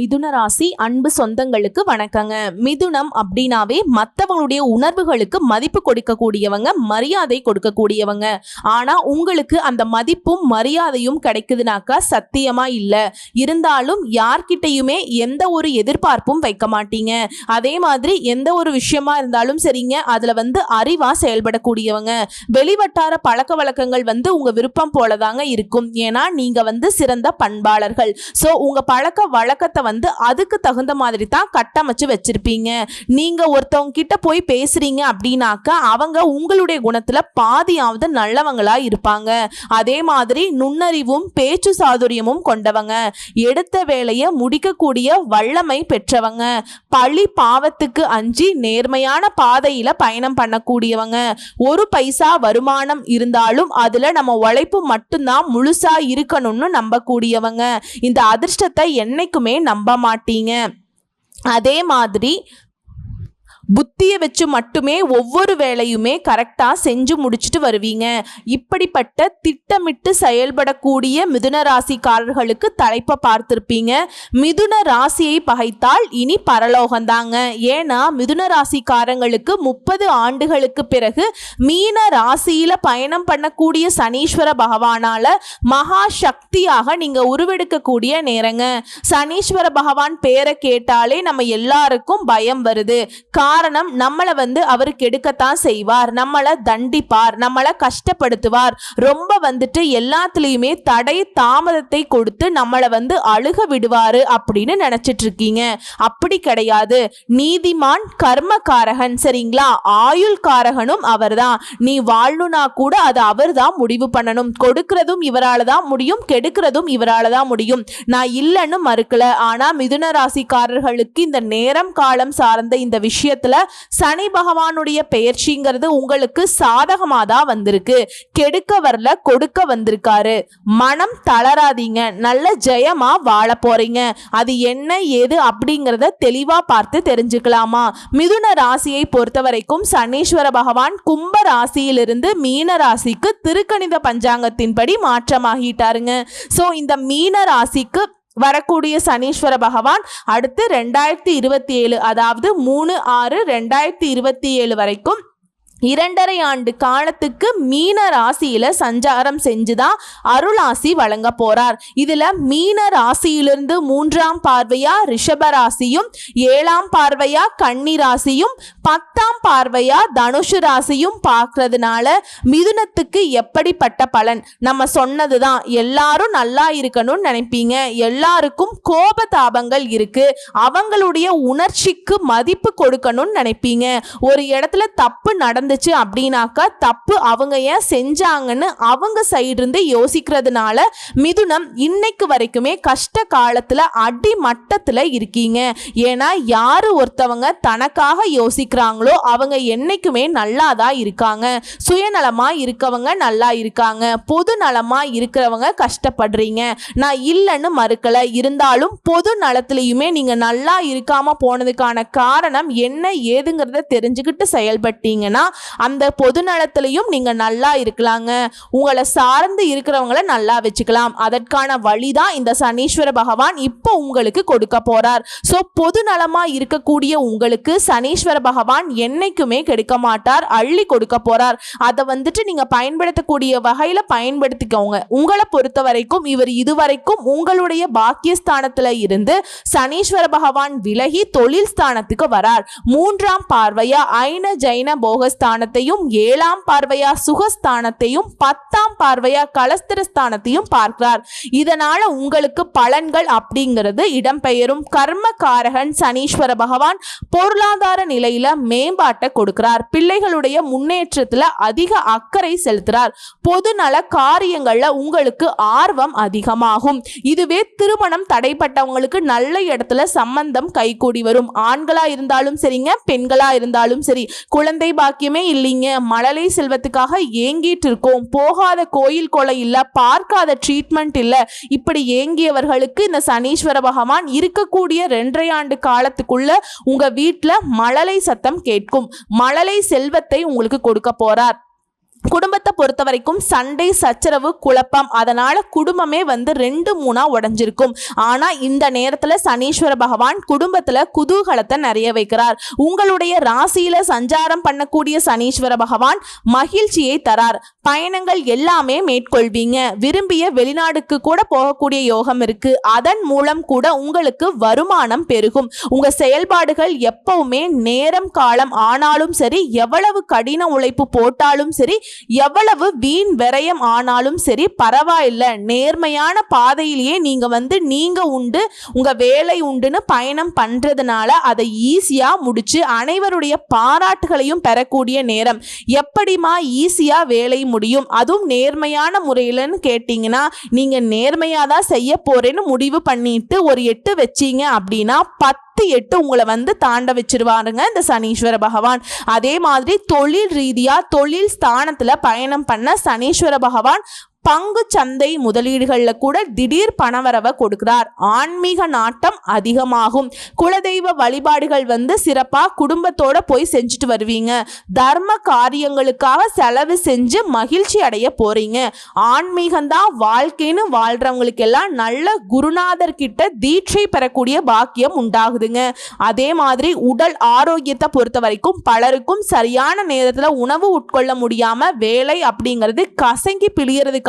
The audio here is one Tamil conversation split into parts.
மிதுன ராசி அன்பு சொந்தங்களுக்கு வணக்கங்க. மிதுனம் அப்படின்னாவே மற்றவங்களுடைய உணர்வுகளுக்கு மதிப்பு கொடுக்கக்கூடியவங்க மரியாதை கொடுக்கக்கூடியவங்க. ஆனா உங்களுக்கு அந்த மதிப்பும் மரியாதையும் கிடைக்குதுனாக்கா சத்தியமா இல்ல. இருந்தாலும் யார்கிட்டையுமே எந்த ஒரு எதிர்பார்ப்பும் வைக்க மாட்டீங்க. அதே மாதிரி எந்த ஒரு விஷயமா இருந்தாலும் சரிங்க அதுல வந்து அறிவா செயல்படக்கூடியவங்க. வெளிவட்டார பழக்க வழக்கங்கள் வந்து உங்க விருப்பம் போலதாங்க இருக்கும். ஏன்னா நீங்க வந்து சிறந்த பண்பாளர்கள். ஸோ உங்க பழக்க வழக்கத்தை வந்து அதுக்கு தகுந்த மாதிரி தான் கட்டமைச்சு வச்சிருப்பீங்க. நீங்க ஒருத்தவங்க கிட்ட போய் பேசுறீங்க அப்படின்னாக்கா அவங்க உங்களுடைய குணத்துல பாதியாவது நல்லவங்களா இருப்பாங்க. அதே மாதிரி நுண்ணறிவும் பேச்சு சாதுரியமும் கொண்டவங்க. எடுத்த வேலையை முடிக்கக்கூடிய வல்லமை பெற்றவங்க. பழி பாவத்துக்கு அஞ்சி நேர்மையான பாதையில பயணம் பண்ணக்கூடியவங்க. ஒரு பைசா வருமானம் இருந்தாலும் அதுல நம்ம உழைப்பு மட்டும்தான் முழுசா இருக்கணும்னு நம்பக்கூடியவங்க. இந்த அதிர்ஷ்டத்தை என்னைக்குமே நம்ப மாட்டீங்க. அதே மாதிரி புத்தியை வச்சு மட்டுமே ஒவ்வொரு வேலையுமே கரெக்டாக செஞ்சு முடிச்சுட்டு வருவீங்க. இப்படிப்பட்ட திட்டமிட்டு செயல்படக்கூடிய மிதுன ராசிக்காரர்களுக்கு தலைப்பை பார்த்துருப்பீங்க. மிதுன ராசியை பகைத்தால் இனி பரலோகந்தாங்க. ஏன்னா மிதுன ராசிக்காரங்களுக்கு முப்பது ஆண்டுகளுக்கு பிறகு மீன ராசியில் பயணம் பண்ணக்கூடிய சனீஸ்வர பகவானால் மகா சக்தியாக நீங்கள் உருவெடுக்கக்கூடிய நேரங்க. சனீஸ்வர பகவான் பேரை கேட்டாலே நம்ம எல்லாருக்கும் பயம் வருது. காரணம் காரணம் நம்மளை வந்து அவர் கெடுக்கத்தான் செய்வார். நம்மளை தண்டிப்பார். நம்மளை கஷ்டப்படுத்துவார். ரொம்ப வந்துட்டு எல்லாத்துலேயுமே தடை தாமதத்தை கொடுத்து நம்மளை வந்து அழுக விடுவாரு அப்படின்னு நினைச்சிட்டு இருக்கீங்க அப்படி கிடையாது. நீதிமான் கர்மகாரகன் சரிங்களா? ஆயுள் காரகனும் அவர்தான். நீ வாழணும்னா கூட அது அவர் தான் முடிவு பண்ணணும். கொடுக்கறதும் இவரால தான் முடியும். கெடுக்கிறதும் இவரால தான் முடியும். நான் இல்லைன்னு மறுக்கல. ஆனா மிதுன ராசிக்காரர்களுக்கு இந்த நேரம் காலம் சார்ந்த இந்த விஷயத்தில் சனி பகவானுடைய பெயர்ச்சிங்கிறது உங்களுக்கு சாதகமாக தான் வந்திருக்கு. கெடுக்க வரல கொடுக்க வந்திருக்காரு. மனம் தளராதீங்க. நல்ல ஜெயமா வாழ போறீங்க. அது என்ன ஏது அப்படிங்கிறத தெளிவா பார்த்து தெரிஞ்சுக்கலாமா? மிதுன ராசியை பொறுத்த வரைக்கும் சனீஸ்வர பகவான் கும்ப ராசியிலிருந்து மீன ராசிக்கு திருக்கணித பஞ்சாங்கத்தின்படி மாற்றமாகிட்டாருங்க. ஸோ இந்த மீன ராசிக்கு வரக்கூடிய சனீஸ்வர பகவான் அடுத்து ரெண்டாயிரத்தி இருபத்தி ஏழு அதாவது மூணு ஆறு ரெண்டாயிரத்தி இருபத்தி ஏழு வரைக்கும் இரண்டரை ஆண்டு காலத்துக்கு மீன ராசியில சஞ்சாரம் செஞ்சுதான் அருளாசி வழங்க போறார். இதுல மீன ராசியிலிருந்து மூன்றாம் பார்வையா ரிஷப ராசியும் ஏழாம் பார்வையா கன்னி ராசியும் பத்தாம் பார்வையா தனுஷு ராசியும் பார்க்கறதுனால மிதுனத்துக்கு எப்படிப்பட்ட பலன்? நம்ம சொன்னதுதான். எல்லாரும் நல்லா இருக்கணும்னு நினைப்பீங்க. எல்லாருக்கும் கோபதாபங்கள் இருக்கு. அவங்களுடைய உணர்ச்சிக்கு மதிப்பு கொடுக்கணும்னு நினைப்பீங்க. ஒரு இடத்துல தப்பு நடந்துச்சு அப்படின்னாக்கா தப்பு அவங்க ஏன் செஞ்சாங்கன்னு அவங்க சைடிருந்து யோசிக்கிறதுனால மிதுனம் இன்னைக்கு வரைக்குமே கஷ்ட காலத்தில் அடிமட்டத்தில் இருக்கீங்க. ஏன்னா யார் ஒருத்தவங்க தனக்காக யோசிக்கிறாங்களோ அவங்க என்னைக்குமே நல்லா தான் இருக்காங்க. சுயநலமாக இருக்கவங்க நல்லா இருக்காங்க. பொது நலமாக இருக்கிறவங்க கஷ்டப்படுறீங்க. நான் இல்லைன்னு மறுக்கலை. இருந்தாலும் பொது நலத்திலையுமே நீங்கள் நல்லா இருக்காமல் போனதுக்கான காரணம் என்ன ஏதுங்கிறத தெரிஞ்சுக்கிட்டு செயல்பட்டீங்கன்னா அந்த பொது நலத்திலையும் நீங்க நல்லா இருக்கலாங்க. உங்களை சார்ந்து இருக்கிறவங்கள நல்லா வச்சுக்கலாம். அதற்கான வழிதான் இந்த சனீஸ்வர பகவான் இப்போ உங்களுக்கு கொடுக்க போறார். ஸோ பொது நலமா இருக்கக்கூடிய உங்களுக்கு சனீஸ்வர பகவான் என்னைக்குமே கெடுக்க மாட்டார் அள்ளி கொடுக்க போறார். அதை வந்துட்டு நீங்க பயன்படுத்தக்கூடிய வகையில பயன்படுத்திக்கோங்க. உங்களை பொறுத்த வரைக்கும் இவர் இதுவரைக்கும் உங்களுடைய பாக்கியஸ்தானத்துல இருந்து சனீஸ்வர பகவான் விலகி தொழில் ஸ்தானத்துக்கு வரார். மூன்றாம் பார்வையா ஐன ஜைன ஸ்தானத்தையும் ஏழாம் பார்வையா சுகஸ்தானத்தையும் பத்தாம் பார்வையா கலஸ்திரஸ்தானத்தையும் பார்க்கிறார். இதனால உங்களுக்கு பலன்கள் அப்படிங்கிறது இடம்பெயரும். கர்மகாரகன் சனீஸ்வர பகவான் பொருளாதார நிலையில மேம்பாட்டை கொடுக்கிறார். பிள்ளைகளுடைய முன்னேற்றத்துல அதிக அக்கறை செலுத்துறார். பொது நல காரியங்கள்ல உங்களுக்கு ஆர்வம் அதிகமாகும். இதுவே திருமணம் தடைப்பட்டவங்களுக்கு நல்ல இடத்துல சம்பந்தம் கைகூடி வரும். ஆண்களா இருந்தாலும் சரிங்க பெண்களா இருந்தாலும் சரி. குழந்தை பாக்கியமே இல்லைங்க. மழலை செல்வத்துக்காக ஏங்கிட்டு இருக்கோம் போகாத கோயில் கொலை இல்ல பார்க்காத ட்ரீட்மெண்ட் இல்ல. இப்படி ஏங்கியவர்களுக்கு இந்த சனீஸ்வர பகவான் இருக்கக்கூடிய ரெண்டரை ஆண்டு காலத்துக்குள்ள உங்க வீட்டில் மழலை சத்தம் கேட்கும். மழலை செல்வத்தை உங்களுக்கு கொடுக்க போறார். குடும்ப பொறுத்த வரைக்கும் சண்டை சச்சரவு குழப்பம் அதனால குடும்பமே வந்து ரெண்டு மூணா உடஞ்சிருக்கும். ஆனா இந்த நேரத்துல சனீஸ்வர பகவான் குடும்பத்துல குதூகலத்தை நிறைய வைக்கிறார். உங்களுடைய ராசியில சஞ்சாரம் பண்ணக்கூடிய சனீஸ்வர பகவான் மகிழ்ச்சியை தரார். பயணங்கள் எல்லாமே மேற்கொள்வீங்க. விரும்பிய வெளிநாடுக்கு கூட போகக்கூடிய யோகம் இருக்கு. அதன் மூலம் கூட உங்களுக்கு வருமானம் பெருகும். உங்க செயல்பாடுகள் எப்பவுமே நேரம் காலம் ஆனாலும் சரி எவ்வளவு கடின உழைப்பு போட்டாலும் சரி எவ்வளவு வீண் விரயம் ஆனாலும் சரி பரவாயில்ல. நேர்மையான பாதையிலேயே நீங்க வந்து நீங்க உண்டு உங்க வேலை உண்டுன்னு பயணம் பண்றதுனால அதை ஈஸியா முடிச்சு அனைவருடைய பாராட்டுகளையும் பெறக்கூடிய நேரம். எப்படிமா ஈஸியா வேலை முடியும்? அதுவும் நேர்மையான முறையிலன்னு கேட்டிங்கன்னா நீங்க நேர்மையா தான் செய்ய போறேன்னு முடிவு பண்ணிட்டு ஒரு எட்டு வச்சீங்க அப்படின்னா பத்து எட்டு உங்களை வந்து தாண்ட வச்சிருவாருங்க இந்த சனீஸ்வர பகவான். அதே மாதிரி தொழில் ரீதியா தொழில் ஸ்தானத்தில் பயணம் பண்ண சனீஸ்வர பகவான் பங்கு சந்தை முதலீடுகளில் கூட திடீர் பணவரவை கொடுக்கிறார். ஆன்மீக நாட்டம் அதிகமாகும். குலதெய்வ வழிபாடுகள் வந்து சிறப்பாக குடும்பத்தோட போய் செஞ்சுட்டு வருவீங்க. தர்ம காரியங்களுக்காக செலவு செஞ்சு மகிழ்ச்சி அடைய போறீங்க. ஆன்மீகம்தான் வாழ்க்கைன்னு வாழ்றவங்களுக்கெல்லாம் நல்ல குருநாதர் கிட்ட தீட்சை பெறக்கூடிய பாக்கியம் உண்டாகுதுங்க. அதே மாதிரி உடல் ஆரோக்கியத்தை பொறுத்த வரைக்கும் பலருக்கும் சரியான நேரத்தில் உணவு உட்கொள்ள முடியாம வேலை அப்படிங்கிறது கசங்கி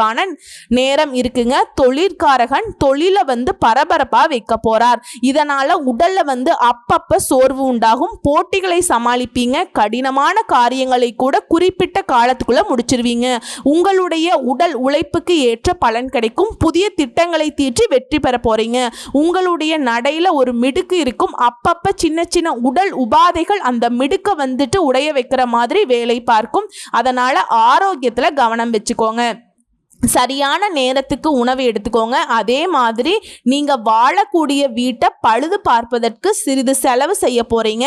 பிழியறதுக்கான நேரம் இருக்குங்க. தொழிற்காரகன் தொழிலை வந்து பரபரப்பாக வைக்க போறார். இதனால உடல்ல வந்து அப்பப்ப சோர்வு உண்டாகும். போட்டிகளை சமாளிப்பீங்க. கடினமான காரியங்களை கூட குறிப்பிட்ட காலத்துக்குள்ள முடிச்சிருவீங்க. உங்களுடைய உடல் உழைப்புக்கு ஏற்ற பலன் கிடைக்கும். புதிய திட்டங்களை தீற்றி வெற்றி பெற போறீங்க. உங்களுடைய நடையில ஒரு மிடுக்கு இருக்கும். அப்பப்ப சின்ன சின்ன உடல் உபாதைகள் அந்த மிடுக்க வந்துட்டு உடைய வைக்கிற மாதிரி வேலை பார்க்கும். அதனால ஆரோக்கியத்துல கவனம் வச்சுக்கோங்க. சரியான நேரத்துக்கு உணவு எடுத்துக்கோங்க. அதே மாதிரி நீங்கள் வாழக்கூடிய வீட்டை பழுது பார்ப்பதற்கு சிறிது செலவு செய்ய போகிறீங்க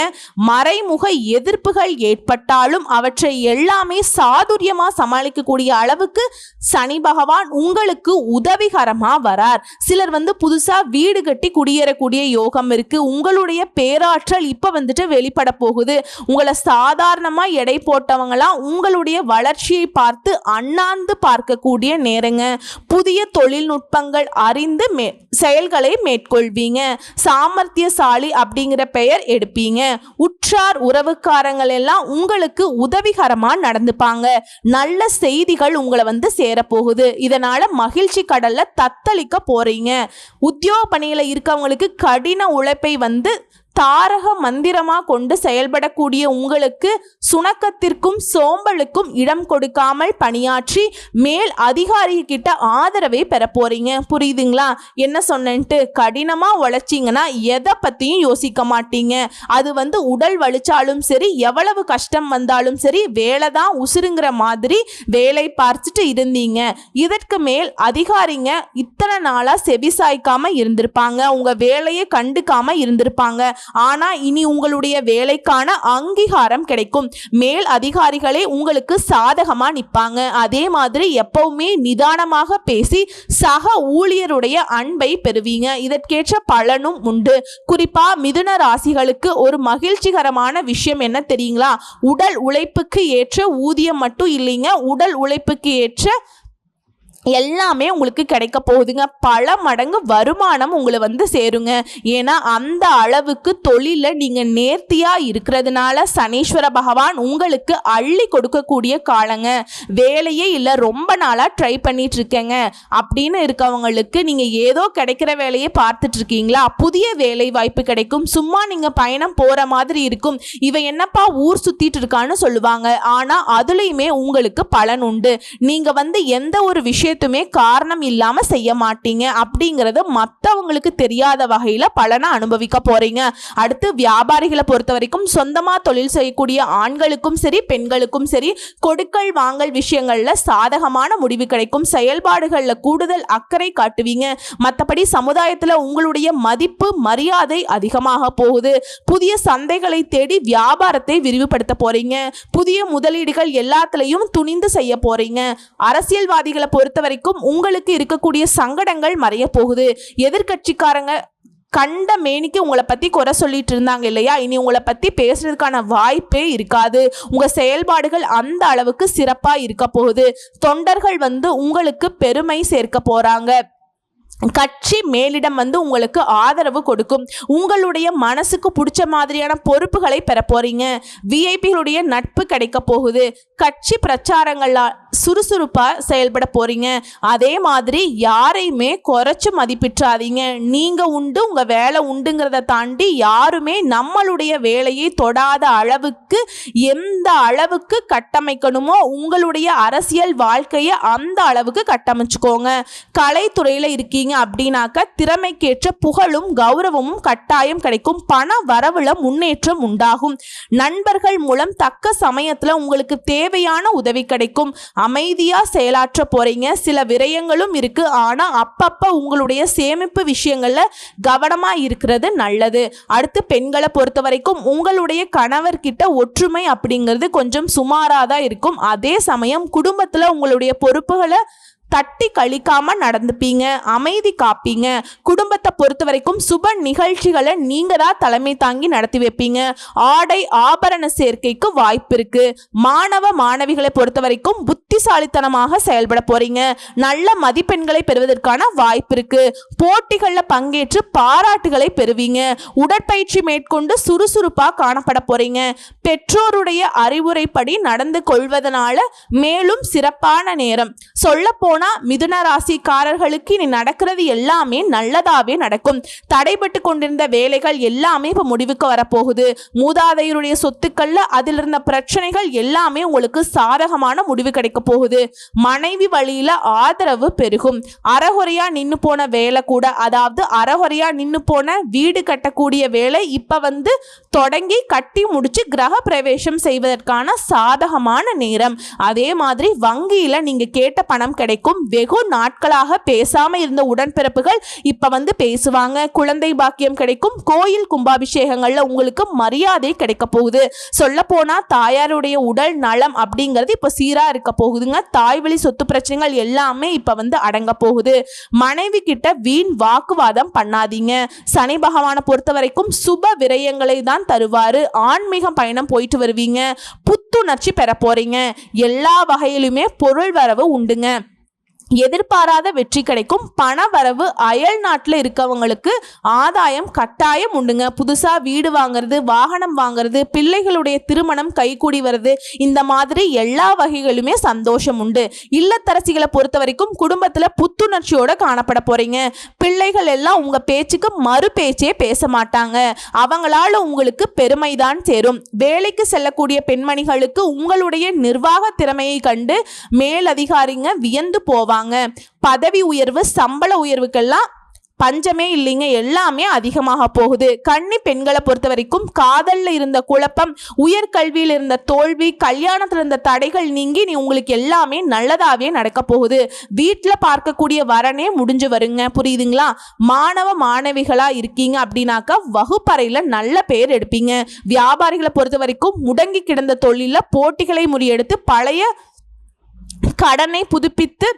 மறைமுக எதிர்ப்புகள் ஏற்பட்டாலும் அவற்றை எல்லாமே சாதுரியமாக சமாளிக்கக்கூடிய அளவுக்கு சனி பகவான் உங்களுக்கு உதவிகரமாக வரார். சிலர் வந்து புதுசாக வீடு கட்டி குடியேறக்கூடிய யோகம் இருக்குது உங்களுடைய பேராற்றல் இப்போ வந்துட்டு வெளிப்பட போகுது. உங்களை சாதாரணமாக எடை போட்டவங்களாம் உங்களுடைய வளர்ச்சியை பார்த்து அண்ணாந்து பார்க்கக்கூடிய நேரங்க. புதிய தொழில்நுட்பங்கள் அறிந்து மே செயல்களை மேற்கொள்வீங்க. சாமர்த்தியசாலி அப்படிங்கிற பெயர் எடுப்பீங்க. உற்றார் உறவுக்காரங்கள் எல்லாம் உங்களுக்கு உதவிகரமாக நடந்துப்பாங்க. நல்ல செய்திகள் உங்களை வந்து சேரப்போகுது. இதனால மகிழ்ச்சி கடல்ல தத்தளிக்க போறீங்க. உத்தியோக பணியில் இருக்கவங்களுக்கு கடின உழைப்பை வந்து தாரக மந்திரமா கொண்டு செயல்படக்கூடிய உங்களுக்கு சுணக்கத்திற்கும் சோம்பலுக்கும் இடம் கொடுக்காமல் பணியாற்றி மேல் அதிகாரி கிட்ட ஆதரவை பெற போறீங்க. புரியுதுங்களா? என்ன சொன்னேன்ட்டு? கடினமா உழைச்சிங்கன்னா எதை பத்தியும் யோசிக்க மாட்டீங்க. அது வந்து உடல் வலிச்சாலும் சரி எவ்வளவு கஷ்டம் வந்தாலும் சரி வேலை தான் உசுருங்கிற மாதிரி வேலை பார்த்துட்டு இருந்தீங்க. இதற்கு மேல் அதிகாரிங்க இத்தனை நாளா செவிசாய்க்காம இருந்திருப்பாங்க. உங்க வேலையை கண்டுக்காம இருந்திருப்பாங்க. ஆனா இனி உங்களுடைய வேலைக்கான அங்கீகாரம் கிடைக்கும். மேல் அதிகாரிகளே உங்களுக்கு சாதகமா நிப்பாங்க அதே மாதிரி எப்பவுமே நிதானமாக பேசி சக ஊழியருடைய அன்பை பெறுவீங்க. இதற்கேற்ற பலனும் உண்டு. குறிப்பா மிதுன ராசிகளுக்கு ஒரு மகிழ்ச்சிகரமான விஷயம் என்ன தெரியுங்களா? உடல் உழைப்புக்கு ஏற்ற ஊதியம் மட்டும் இல்லைங்க. உடல் உழைப்புக்கு ஏற்ற எல்லாமே உங்களுக்கு கிடைக்க போகுதுங்க. பல மடங்கு வருமானம் உங்களை வந்து சேருங்க. ஏன்னா அந்த அளவுக்கு தொழிலில் நீங்கள் நேர்த்தியாக இருக்கிறதுனால சனீஸ்வர பகவான் உங்களுக்கு அள்ளி கொடுக்கக்கூடிய காலங்க. வேலையே இல்லை ரொம்ப நாளாக ட்ரை பண்ணிட்டு இருக்கேங்க அப்படின்னு இருக்கவங்களுக்கு நீங்கள் ஏதோ கிடைக்கிற வேலையை பார்த்துட்டு இருக்கீங்களா புதிய வேலை வாய்ப்பு கிடைக்கும். சும்மா நீங்கள் பயணம் போகிற மாதிரி இருக்கும். இவ என்னப்பா ஊர் சுற்றிட்டு இருக்கான்னு சொல்லுவாங்க. ஆனால் அதுலேயுமே உங்களுக்கு பலன் உண்டு. நீங்கள் வந்து எந்த ஒரு விஷயம் விஷயத்துமே காரணம் இல்லாம செய்ய மாட்டீங்க அப்படிங்கிறது மற்றவங்களுக்கு தெரியாத வகையில் பலனை அனுபவிக்க போறீங்க. அடுத்து வியாபாரிகளை பொறுத்த வரைக்கும் சொந்தமா தொழில் செய்யக்கூடிய ஆண்களுக்கும் சரி பெண்களுக்கும் சரி கொடுக்கல் வாங்கல் விஷயங்கள்ல சாதகமான முடிவு கிடைக்கும். செயல்பாடுகள்ல கூடுதல் அக்கறை காட்டுவீங்க. மற்றபடி சமுதாயத்துல உங்களுடைய மதிப்பு மரியாதை அதிகமாக போகுது. புதிய சந்தைகளை தேடி வியாபாரத்தை விரிவுபடுத்த போறீங்க. புதிய முதலீடுகள் எல்லாத்துலயும் துணிந்து செய்ய போறீங்க. அரசியல்வாதிகளை பொறுத்த வரைக்கும் உங்களுக்கு இருக்கக்கூடிய சங்கடங்கள் மறைய போகுது. எதிர்க்கட்சிக்காரங்க கண்ட மேனிக்கு உங்களை பற்றி குறை சொல்லிட்டு இருந்தாங்க இல்லையா? இனி உங்களை பற்றி பேசுறதுக்கான வாய்ப்பே இருக்காது. உங்கள் செயல்பாடுகள் அந்த அளவுக்கு சிறப்பாக இருக்க போகுது. தொண்டர்கள் வந்து உங்களுக்கு பெருமை சேர்க்க போகிறாங்க கட்சி மேலிடம் வந்து உங்களுக்கு ஆதரவு கொடுக்கும். உங்களுடைய மனசுக்கு பிடிச்ச மாதிரியான பொறுப்புகளை பெற போறீங்க. விஐபிகளுடைய நட்பு கிடைக்க போகுது. கட்சி பிரச்சாரங்கள்ல சுறுசுறுப்பா செயல்பட போறீங்க. அதே மாதிரி யாரையுமே குறைச்சு மதிப்பிட்றாதீங்க நீங்க உண்டு உங்க வேலை உண்டுங்கிறத தாண்டி யாருமே நம்மளுடைய வேலையை தொடாத அளவுக்கு எந்த அளவுக்கு கட்டமைக்கணுமோ உங்களுடைய அரசியல் வாழ்க்கையை அந்த அளவுக்கு கட்டமைச்சுக்கோங்க. கலைத்துறையில் இருக்கீங்க அப்படின்னாக்க திறமைக்கேற்ற புகழும் கௌரவமும் கட்டாயம் கிடைக்கும். பண வரவுல முன்னேற்றம் உண்டாகும். நண்பர்கள் மூலம் தக்க சமயத்துல உங்களுக்கு தேவையான உதவி கிடைக்கும். அமைதியா செயலாற்ற போறீங்க. சில விரயங்களும் இருக்கு. ஆனா அப்பப்ப உங்களுடைய சேமிப்பு விஷயங்கள்ல கவனமா இருக்கிறது நல்லது. அடுத்து பெண்களை பொறுத்த வரைக்கும் உங்களுடைய கணவர்கிட்ட ஒற்றுமை அப்படிங்கிறது கொஞ்சம் சுமாராக தான் இருக்கும். அதே சமயம் குடும்பத்தில் உங்களுடைய பொறுப்புகளை தட்டி கழிக்காம நடந்துப்பீங்க அமைதி காப்பீங்க. குடும்பத்தை பொறுத்த வரைக்கும் சுப நிகழ்ச்சிகளை நீங்க தான் தலைமை தாங்கி நடத்தி வைப்பீங்க. ஆடை ஆபரண சேர்க்கைக்கு வாய்ப்பு இருக்கு. மாணவ மாணவிகளை பொறுத்த வரைக்கும் புத்திசாலித்தனமாக செயல்பட போறீங்க. நல்ல மதிப்பெண்களை பெறுவதற்கான வாய்ப்பு இருக்கு. போட்டிகளில் பங்கேற்று பாராட்டுகளை பெறுவீங்க. உடற்பயிற்சி மேற்கொண்டு சுறுசுறுப்பா காணப்பட போறீங்க. பெற்றோருடைய அறிவுரைப்படி நடந்து கொள்வதனால மேலும் சிறப்பான நேரம். சொல்ல போனா மிதுன ராசிக்காரர்களுக்கு இனி நடக்கிறது எல்லாமே நல்லதாவே நடக்கும். தடைபட்டு கொண்டிருந்த வேலைகள் எல்லாமே இப்போ முடிவுக்கு வரப்போகுது. மூதாதையருடைய சொத்துக்கள்ல அதில் இருந்த பிரச்சனைகள் எல்லாமே உங்களுக்கு சாதகமான முடிவு கிடைக்க போகுது. மனைவி வழியில ஆதரவு பெருகும். அறகுறையா நின்று போன வேலை கூட அதாவது அறகுறையா நின்று போன வீடு கட்டக்கூடிய வேலை இப்ப வந்து தொடங்கி கட்டி முடிச்சு கிரக பிரவேசம் செய்வதற்கான சாதகமான நேரம். அதே மாதிரி வங்கியில நீங்க கேட்ட பணம் கிடைக்கும். வெகு நாட்களாக பேசாம இருந்த உடன்பிறப்புகள் இப்ப வந்து பேசுவாங்க. குழந்தை பாக்கியம் கிடைக்கும். கோயில் கும்பாபிஷேகங்கள்ல உங்களுக்கு மரியாதை கிடைக்க போகுது. சொல்ல போனா தாயாருடைய உடல் நலம் அப்படிங்கிறது இப்ப சீரா இருக்க போகுதுங்க. தாய் வழி சொத்து பிரச்சனைகள் எல்லாமே இப்ப வந்து அடங்க போகுது. மனைவி கிட்ட வீண் வாக்குவாதம் பண்ணாதீங்க. சனி பகவானை பொறுத்த வரைக்கும் சுப விரயங்களை தான் தருவாரு. ஆன்மீக பயணம் போயிட்டு வருவீங்க. புத்துணர்ச்சி பெற போறீங்க. எல்லா வகையிலுமே பொருள் வரவு உண்டுங்க. எதிர்பாராத வெற்றி கிடைக்கும். பண வரவு அயல் நாட்டில் இருக்கவங்களுக்கு ஆதாயம் கட்டாயம் உண்டுங்க. புதுசாக வீடு வாங்குறது வாகனம் வாங்குறது பிள்ளைகளுடைய திருமணம் கைகூடி வருது இந்த மாதிரி எல்லா வகைகளுமே சந்தோஷம் உண்டு. இல்லத்தரசிகளை பொறுத்த வரைக்கும் குடும்பத்தில் புத்துணர்ச்சியோட காணப்பட போறீங்க. பிள்ளைகள் எல்லாம் உங்க பேச்சுக்கு மறு பேச்சே பேச மாட்டாங்க. அவங்களால உங்களுக்கு பெருமைதான் சேரும். வேலைக்கு செல்லக்கூடிய பெண்மணிகளுக்கு உங்களுடைய நிர்வாக திறமையை கண்டு மேலதிகாரிங்க வியந்து போவாங்க. பதவி உயர்வு சம்பள உயர்வுக்கெல்லாம் பஞ்சமே இல்லைங்க. எல்லாமே அதிகமாக போகுது. கன்னி பெண்களை பொறுத்த வரைக்கும் காதல்ல இருந்த குழப்பம் உயர்கல்வியில் இருந்த தோல்வி கல்யாணத்தில் இருந்த தடைகள் நீங்கி நீ உங்களுக்கு எல்லாமே நல்லதாகவே நடக்க போகுது. வீட்டில் பார்க்கக்கூடிய வரனே முடிஞ்சு வருங்க. புரியுதுங்களா? மாணவ மாணவிகளா இருக்கீங்க அப்படின்னாக்கா வகுப்பறையில் நல்ல பேர் எடுப்பீங்க. வியாபாரிகளை பொறுத்த வரைக்கும் முடங்கி கிடந்த தொழிலில் போட்டிகளை முறியெடுத்து பழைய கடனை புதுப்பித்து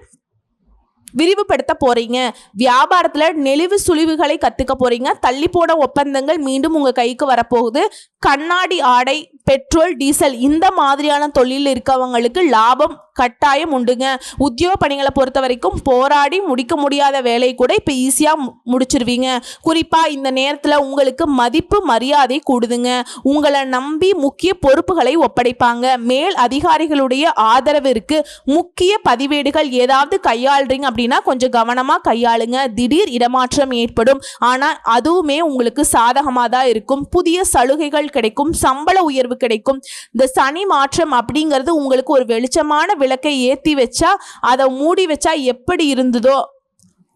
விரிவுபடுத்த போறீங்க. வியாபாரத்துல நெளிவு சுழிவுகளை கத்துக்க போறீங்க. தள்ளி போட ஒப்பந்தங்கள் மீண்டும் உங்க கைக்கு வரப்போகுது. கண்ணாடி ஆடை பெட்ரோல் டீசல் இந்த மாதிரியான தொழில் இருக்கவங்களுக்கு லாபம் கட்டாயம் உண்டுங்க. உத்தியோக பணிகளை பொறுத்த வரைக்கும் போராடி முடிக்க முடியாத வேலை கூட இப்போ ஈஸியாக முடிச்சிருவீங்க. குறிப்பாக இந்த நேரத்தில் உங்களுக்கு மதிப்பு மரியாதை கூடுதுங்க. உங்களை நம்பி முக்கிய பொறுப்புகளை ஒப்படைப்பாங்க. மேல் அதிகாரிகளுடைய ஆதரவிற்கு முக்கிய பதிவேடுகள் ஏதாவது கையாளுறீங்க அப்படின்னா கொஞ்சம் கவனமாக கையாளுங்க. திடீர் இடமாற்றம் ஏற்படும். ஆனால் அதுவுமே உங்களுக்கு சாதகமாக தான் இருக்கும். புதிய சலுகைகள் கிடைக்கும். சம்பள உயர்வு கிடைக்கும். இந்த சனி மாற்றம் அப்படிங்கிறது உங்களுக்கு ஒரு வெளிச்சமான விளக்கை ஏற்றி வச்சா அதை மூடி வச்சா எப்படி இருந்ததோ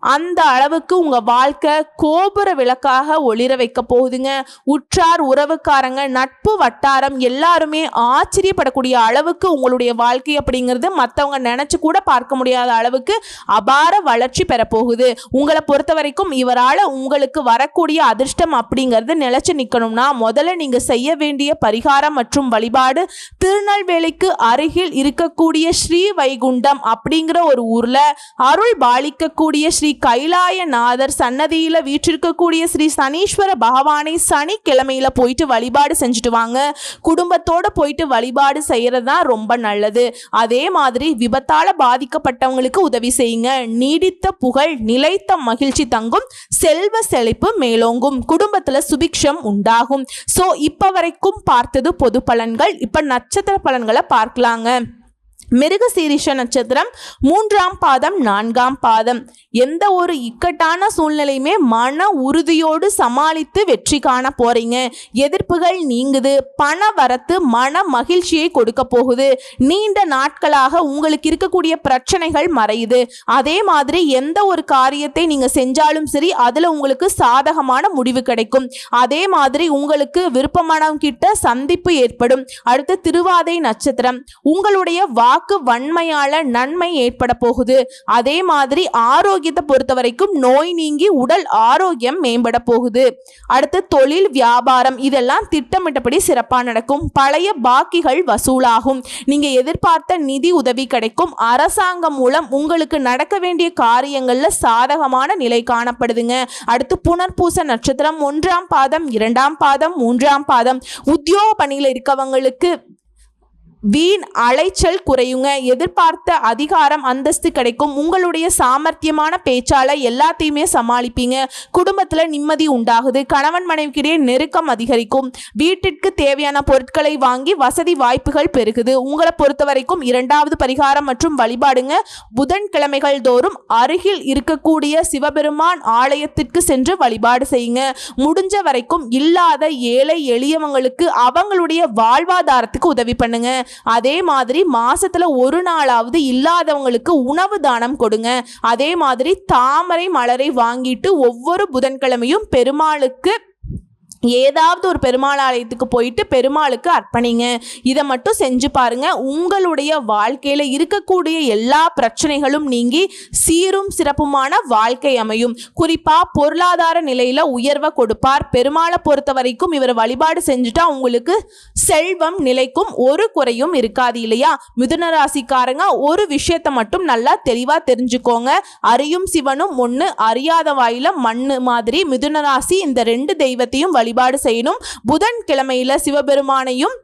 அந்த அளவுக்கு உங்க வாழ்க்கை கோபுர விளக்காக ஒளிர வைக்க போகுதுங்க. உற்றார் உறவுக்காரங்க நட்பு வட்டாரம் எல்லாருமே ஆச்சரியப்படக்கூடிய அளவுக்கு உங்களுடைய வாழ்க்கை அப்படிங்கிறது மற்றவங்க நினைச்சு கூட பார்க்க முடியாத அளவுக்கு அபார வளர்ச்சி பெறப்போகுது உங்களை பொறுத்த வரைக்கும் இவரால் உங்களுக்கு வரக்கூடிய அதிர்ஷ்டம் அப்படிங்கிறது நிலைச்சு நிற்கணும்னா முதல்ல நீங்க செய்ய வேண்டிய பரிகாரம் மற்றும் வழிபாடு திருநெல்வேலிக்கு அருகில் இருக்கக்கூடிய ஸ்ரீ வைகுண்டம் அப்படிங்கிற ஒரு ஊர்ல அருள் பாலிக்கக்கூடிய ஸ்ரீ ஸ்ரீ கைலாயநாதர் சன்னதியில வீற்றிருக்கக்கூடிய ஸ்ரீ சனீஸ்வர பகவானை சனிக்கிழமையில போயிட்டு வழிபாடு செஞ்சுட்டு வாங்க. குடும்பத்தோட போயிட்டு வழிபாடு செய்யறது தான் ரொம்ப நல்லது. அதே மாதிரி விபத்தால பாதிக்கப்பட்டவங்களுக்கு உதவி செய்யுங்க. நீடித்த புகழ் நிலைத்த மகிழ்ச்சி தங்கும். செல்வ செழிப்பு மேலோங்கும். குடும்பத்துல சுபிக்ஷம் உண்டாகும். ஸோ இப்போ வரைக்கும் பார்த்தது பொது பலன்கள். இப்போ நட்சத்திர பலன்களை பார்க்கலாங்க. மிருக சீரிஷ நட்சத்திரம் மூன்றாம் பாதம் நான்காம் பாதம். எந்த ஒரு இக்கட்டான சூழ்நிலையுமே மன உறுதியோடு சமாளித்து வெற்றி காண போறீங்க. எதிர்ப்புகள் நீங்குது பண வரத்து மன மகிழ்ச்சியை கொடுக்க போகுது. நீண்ட நாட்களாக உங்களுக்கு இருக்கக்கூடிய பிரச்சனைகள் மறையுது. அதே மாதிரி எந்த ஒரு காரியத்தை நீங்க செஞ்சாலும் சரி அதுல உங்களுக்கு சாதகமான முடிவு கிடைக்கும். அதே மாதிரி உங்களுக்கு விருப்பமானவங்க கிட்ட சந்திப்பு ஏற்படும். அடுத்து திருவாதை நட்சத்திரம். உங்களுடைய வாக்கு வன்மையால நன்மை ஏற்பட போகுது. அதே மாதிரி ஆரோக்கியத்தை பொறுத்த வரைக்கும் நோய் நீங்கி உடல் ஆரோக்கியம் மேம்பட போகுது. அடுத்து தொழில் வியாபாரம் இதெல்லாம் திட்டமிட்டபடி சிறப்பாக நடக்கும். பழைய பாக்கிகள் வசூலாகும். நீங்க எதிர்பார்த்த நிதி உதவி கிடைக்கும். அரசாங்கம் மூலம் உங்களுக்கு நடக்க வேண்டிய காரியங்கள்ல சாதகமான நிலை காணப்படுதுங்க. அடுத்து புனர்பூச நட்சத்திரம் ஒன்றாம் பாதம் இரண்டாம் பாதம் மூன்றாம் பாதம். உத்தியோக பணியில் இருக்கவங்களுக்கு வீண் அலைச்சல் குறையுங்க. எதிர்பார்த்த அதிகாரம் அந்தஸ்து கிடைக்கும். உங்களுடைய சாமர்த்தியமான பேச்சால எல்லாத்தையுமே சமாளிப்பீங்க. குடும்பத்துல நிம்மதி உண்டாகுது. கணவன் மனைவிக்கிடையே நெருக்கம் அதிகரிக்கும். வீட்டிற்கு தேவையான பொருட்களை வாங்கி வசதி வாய்ப்புகள் பெருகுது. உங்களை பொறுத்த வரைக்கும் இரண்டாவது பரிகாரம் மற்றும் வழிபாடுங்க. புதன்கிழமைகள் தோறும் அருகில் இருக்கக்கூடிய சிவபெருமான் ஆலயத்திற்கு சென்று வழிபாடு செய்யுங்க. முடிஞ்ச வரைக்கும் இல்லாத ஏழை எளியவங்களுக்கு அவங்களுடைய வாழ்வாதாரத்துக்கு உதவி பண்ணுங்க. அதே மாதிரி மாசத்துல ஒரு நாளாவது இல்லாதவங்களுக்கு உணவு தானம் கொடுங்க. அதே மாதிரி தாமரை மலரை வாங்கிட்டு ஒவ்வொரு புதன்கிழமையும் பெருமாளுக்கு ஏதாவது ஒரு பெருமாள் ஆலயத்துக்கு போயிட்டு பெருமாளுக்கு அர்ப்பணிங்க. இதை மட்டும் செஞ்சு பாருங்க. உங்களுடைய வாழ்க்கையில இருக்கக்கூடிய எல்லா பிரச்சனைகளும் நீங்கி சீரும் சிறப்புமான வாழ்க்கை அமையும். குறிப்பா பொருளாதார நிலையில உயர்வை கொடுப்பார். பெருமாளை பொறுத்த வரைக்கும் இவர் வழிபாடு செஞ்சுட்டா உங்களுக்கு செல்வம் நிலைக்கும் ஒரு குறையும் இருக்காது இல்லையா? மிதுன ராசிக்காரங்க ஒரு விஷயத்தை மட்டும் நல்லா தெளிவா தெரிஞ்சுக்கோங்க. அறியும் சிவனும் ஒன்று அறியாத வாயில மண்ணு மாதிரி மிதுன ராசி இந்த ரெண்டு தெய்வத்தையும் வழி வழிபாடு செய்யணும். புதன் கிழமையில சிவபெருமானையும்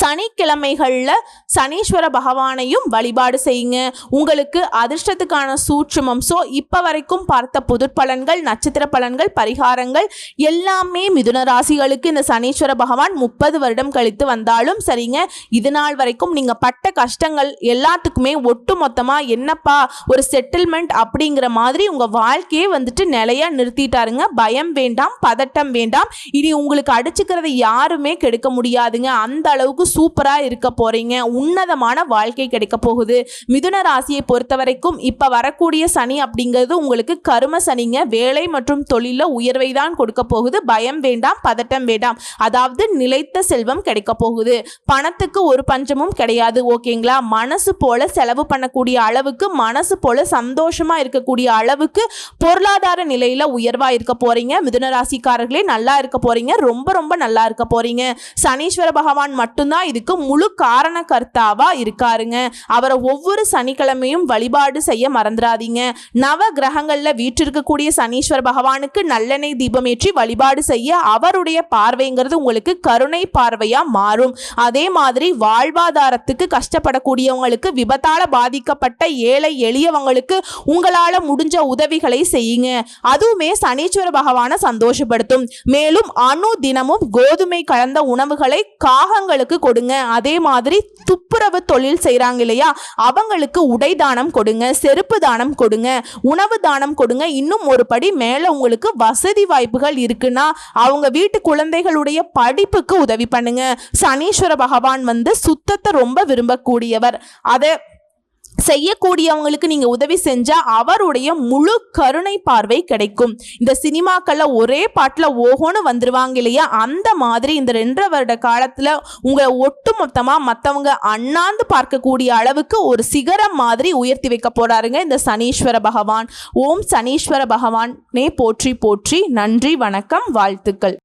சனிக்கிழமைகளில் சனீஸ்வர பகவானையும் வழிபாடு செய்யுங்க. உங்களுக்கு அதிர்ஷ்டத்துக்கான சூட்சுமம். ஸோ இப்போ வரைக்கும் பார்த்த புது பலன்கள் நட்சத்திர பலன்கள் பரிகாரங்கள் எல்லாமே மிதுன ராசிகளுக்கு இந்த சனீஸ்வர பகவான் முப்பது வருடம் கழித்து வந்தாலும் சரிங்க. இது நாள் வரைக்கும் நீங்கள் பட்ட கஷ்டங்கள் எல்லாத்துக்குமே ஒட்டு மொத்தமாக என்னப்பா ஒரு செட்டில்மெண்ட் அப்படிங்கிற மாதிரி உங்கள் வாழ்க்கையே வந்துட்டு நிலையா நிறுத்திட்டாருங்க. பயம் வேண்டாம் பதட்டம் வேண்டாம். இனி உங்களுக்கு அடிச்சுக்கிறத யாருமே கெடுக்க முடியாதுங்க. அந்த அளவுக்கு சூப்பராக இருக்க போகிறீங்க உன்னதமான வாழ்க்கை கிடைக்க போகுது. மிதுன ராசியை பொறுத்த வரைக்கும் இப்போ வரக்கூடிய சனி அப்படிங்கிறது உங்களுக்கு கரும சனிங்க. வேலை மற்றும் தொழிலில் உயர்வை தான் கொடுக்க போகுது. பயம் வேண்டாம் பதட்டம் வேண்டாம். அதாவது நிலைத்த செல்வம் கிடைக்க போகுது. பணத்துக்கு ஒரு பஞ்சமும் கிடையாது ஓகேங்களா? மனசு போல செலவு பண்ணக்கூடிய அளவுக்கு மனசு போல சந்தோஷமாக இருக்கக்கூடிய அளவுக்கு பொருளாதார நிலையில் உயர்வாக இருக்க போகிறீங்க மிதுன ராசிக்காரர்களே நல்லா இருக்க போகிறீங்க ரொம்ப ரொம்ப நல்லா இருக்க போகிறீங்க சனீஸ்வர பகவான் மட்டும் மட்டும்தான் இதுக்கு முழு காரணக்கர்த்தாவா இருக்காருங்க. அவரை ஒவ்வொரு சனிக்கிழமையும் வழிபாடு செய்ய மறந்துடாதீங்க நவ கிரகங்கள்ல வீற்றிருக்கக்கூடிய சனீஸ்வர பகவானுக்கு நல்லெண்ணெய் தீபமேற்றி வழிபாடு செய்ய அவருடைய பார்வைங்கிறது உங்களுக்கு கருணை பார்வையா மாறும். அதே மாதிரி வாழ்வாதாரத்துக்கு கஷ்டப்படக்கூடியவங்களுக்கு விபத்தால பாதிக்கப்பட்ட ஏழை எளியவங்களுக்கு உங்களால முடிஞ்ச உதவிகளை செய்யுங்க. அதுவுமே சனீஸ்வர பகவானை சந்தோஷப்படுத்தும். மேலும் அணு தினமும் கோதுமை கலந்த உணவுகளை காகங்களுக்கு கொடுங்க. அதே மாதிரி துப்புரவு தொழில் செய்கிறாங்க இல்லையா? அவங்களுக்கு உடை தானம் கொடுங்க செருப்பு தானம் கொடுங்க உணவு தானம் கொடுங்க. இன்னும் ஒரு படி மேலே உங்களுக்கு வசதி வாய்ப்புகள் இருக்குன்னா அவங்க வீட்டு குழந்தைகளுடைய படிப்புக்கு உதவி பண்ணுங்க. சனீஸ்வர பகவான் வந்து சுத்தத்தை ரொம்ப விரும்பக்கூடியவர். அதை செய்யக்கூடியவங்களுக்கு நீங்க உதவி செஞ்சா அவருடைய முழு கருணை பார்வை கிடைக்கும். இந்த சினிமாக்கள்ல ஒரே பாட்டுல ஓஹோன்னு வந்துருவாங்க இல்லையா? அந்த மாதிரி இந்த ரெண்டரை வருட காலத்துல உங்களை ஒட்டு மொத்தமா மத்தவங்க அண்ணாந்து பார்க்கக்கூடிய அளவுக்கு ஒரு சிகரம் மாதிரி உயர்த்தி வைக்க போறாருங்க இந்த சனீஸ்வர பகவான். ஓம் சனீஸ்வர பகவானே போற்றி போற்றி. நன்றி வணக்கம் வாழ்த்துக்கள்.